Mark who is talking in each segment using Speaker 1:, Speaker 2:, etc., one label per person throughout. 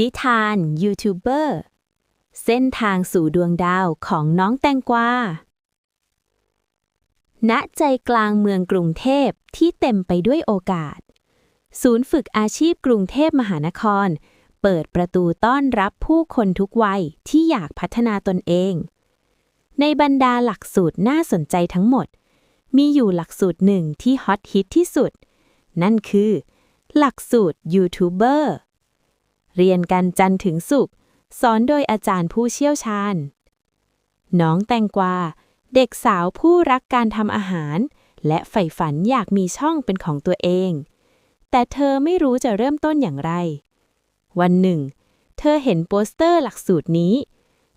Speaker 1: นิทานยูทูบเบอร์ เส้นทางสู่ดวงดาวของน้องแตงกวา ณ ใจกลางเมืองกรุงเทพที่เต็มไปด้วยโอกาส ศูนย์ฝึกอาชีพกรุงเทพมหานคร เปิดประตูต้อนรับผู้คนทุกวัยที่อยากพัฒนาตนเอง ในบรรดาหลักสูตรน่าสนใจทั้งหมด มีอยู่หลักสูตรหนึ่งที่ฮอตฮิตที่สุด นั่นคือ หลักสูตรยูทูบเบอร์ เรียนกันจันทร์ถึงศุกร์สอนโดยอาจารย์ผู้เชี่ยวชาญ น้องแตงกวา เด็กสาวผู้รักการทำอาหาร และใฝ่ฝันอยากมีช่องเป็นของตัวเอง แต่เธอไม่รู้จะเริ่มต้นอย่างไร วันหนึ่ง เธอเห็นโปสเตอร์หลักสูตรนี้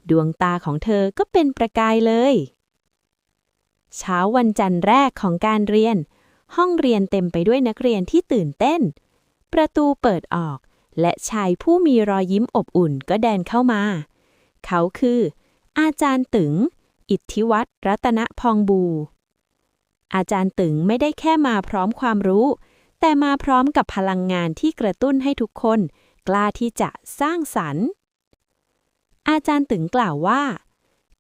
Speaker 1: ดวงตาของเธอก็เป็นประกายเลย เช้าวันจันทร์แรกของการเรียน ห้องเรียนเต็มไปด้วยนักเรียนที่ตื่นเต้น ประตูเปิดออก และชายผู้มีรอยยิ้มอบอุ่นก็เดินเข้ามา เขาคือ อาจารย์ตึง อิทธิวัฒน์รัตนพองบู อาจารย์ตึงไม่ได้แค่มาพร้อมความรู้ แต่มาพร้อมกับพลังงานที่กระตุ้นให้ทุกคน กล้าที่จะสร้างสรรค์ อาจารย์ตึงกล่าวว่า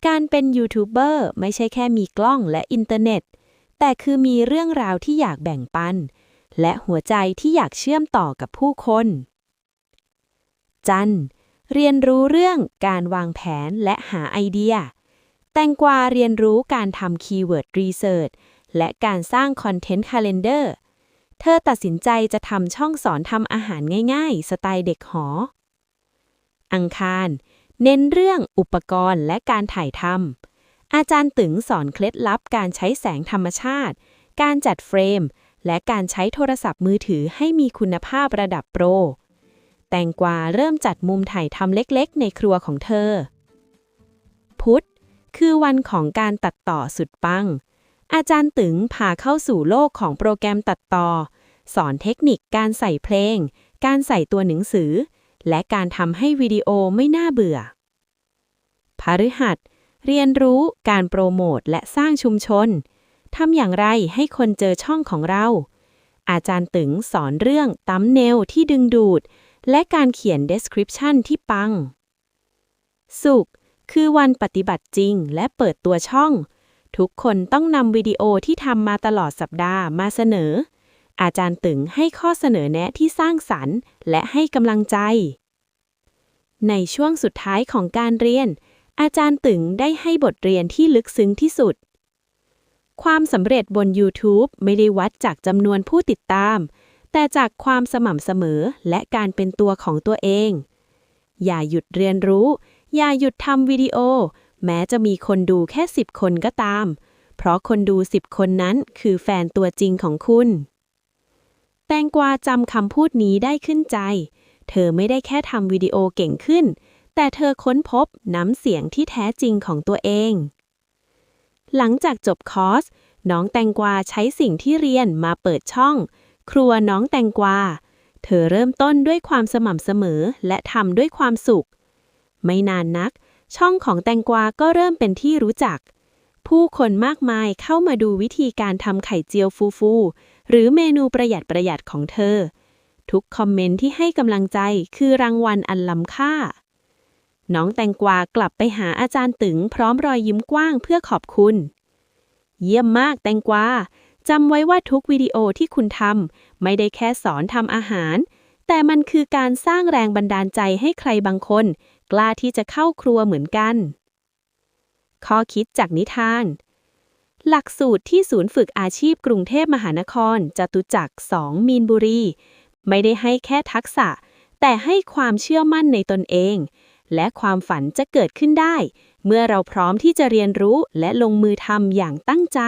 Speaker 1: การเป็นยูทูบเบอร์ไม่ใช่แค่มีกล้องและอินเทอร์เน็ต แต่คือมีเรื่องราวที่อยากแบ่งปัน และหัวใจที่อยากเชื่อมต่อกับผู้คน จันเรียนรู้เรื่องการวางแผนและหาไอเดีย แตงกวาเรียนรู้การทำคีย์เวิร์ดรีเสิร์ชและการสร้างคอนเทนต์คาล endar เธอตัดสินใจจะทำช่องสอนทำอาหารง่ายๆ สไตล์เด็กหอ อังคาร เน้นเรื่องอุปกรณ์และการถ่ายทำอาจารย์ตึงสอนเคล็ดลับการใช้แสงธรรมชาติ การจัดเฟรม และการใช้โทรศัพท์มือถือให้มีคุณภาพระดับโปร ตงกวาเริ่มจัดมุมถ่ายทำเล็กๆ ในครัวของเธอ พุธคือวันของการตัดต่อสุดปัง อาจารย์ตึงพาเข้าสู่โลกของโปรแกรมตัดต่อ สอนเทคนิคการใส่เพลง การใส่ตัวหนังสือ และการทำให้วิดีโอไม่น่าเบื่อพฤหัส เรียนรู้การโปรโมทและสร้างชุมชนทำอย่างไรให้คนเจอช่องของเรา อาจารย์ตึงสอนเรื่องตัมเนลที่ดึงดูด และการเขียน description ที่ปัง สุข คือวันปฏิบัติจริงและเปิดตัวช่อง ทุกคนต้องนำวิดีโอที่ทำมาตลอดสัปดาห์มาเสนอ อาจารย์ตึงให้ข้อเสนอแนะที่สร้างสรรค์และให้กำลังใจ ในช่วงสุดท้ายของการเรียน อาจารย์ตึงได้ให้บทเรียนที่ลึกซึ้งที่สุด ความสำเร็จบน YouTube ไม่ได้วัดจากจำนวนผู้ติดตาม แต่จากความสม่ำเสมอและการเป็นตัวของตัวเอง อย่าหยุดเรียนรู้ อย่าหยุดทำวิดีโอ แม้จะมีคนดูแค่ 10 คนก็ตาม เพราะคนดู 10 คนนั้นคือแฟนตัวจริงของคุณ แตงกวาจำคำพูดนี้ได้ขึ้นใจ เธอไม่ได้แค่ทำวิดีโอเก่งขึ้น แต่เธอค้นพบน้ำเสียงที่แท้จริงของตัวเอง หลังจากจบคอร์สน้องแตงกวาใช้สิ่งที่เรียนมาเปิดช่อง ครัวน้องแตงกวา เธอเริ่มต้นด้วยความสม่ำเสมอและทำด้วยความสุข ไม่นานนัก ช่องของแตงกวาก็เริ่มเป็นที่รู้จัก ผู้คนมากมายเข้ามาดูวิธีการทำไข่เจียวฟูฟู หรือเมนูประหยัดประหยัดของเธอ ทุกคอมเมนต์ที่ให้กำลังใจคือรางวัลอันล้ำค่า น้องแตงกวากลับไปหาอาจารย์ตึงพร้อมรอยยิ้มกว้างเพื่อขอบคุณ เยี่ยมมากแตงกวา จำไว้ว่าทุกวิดีโอที่คุณทำไม่ได้แค่สอนทำอาหาร แต่มันคือการสร้างแรงบันดาลใจให้ใครบางคน กล้าที่จะเข้าครัวเหมือนกัน ข้อคิดจากนิทาน หลักสูตรที่ศูนย์ฝึกอาชีพกรุงเทพมหานครจตุจักร 2 มีนบุรี ไม่ได้ให้แค่ทักษะ แต่ให้ความเชื่อมั่นในตนเอง และความฝันจะเกิดขึ้นได้ เมื่อเราพร้อมที่จะเรียนรู้และลงมือทำอย่างตั้งใจ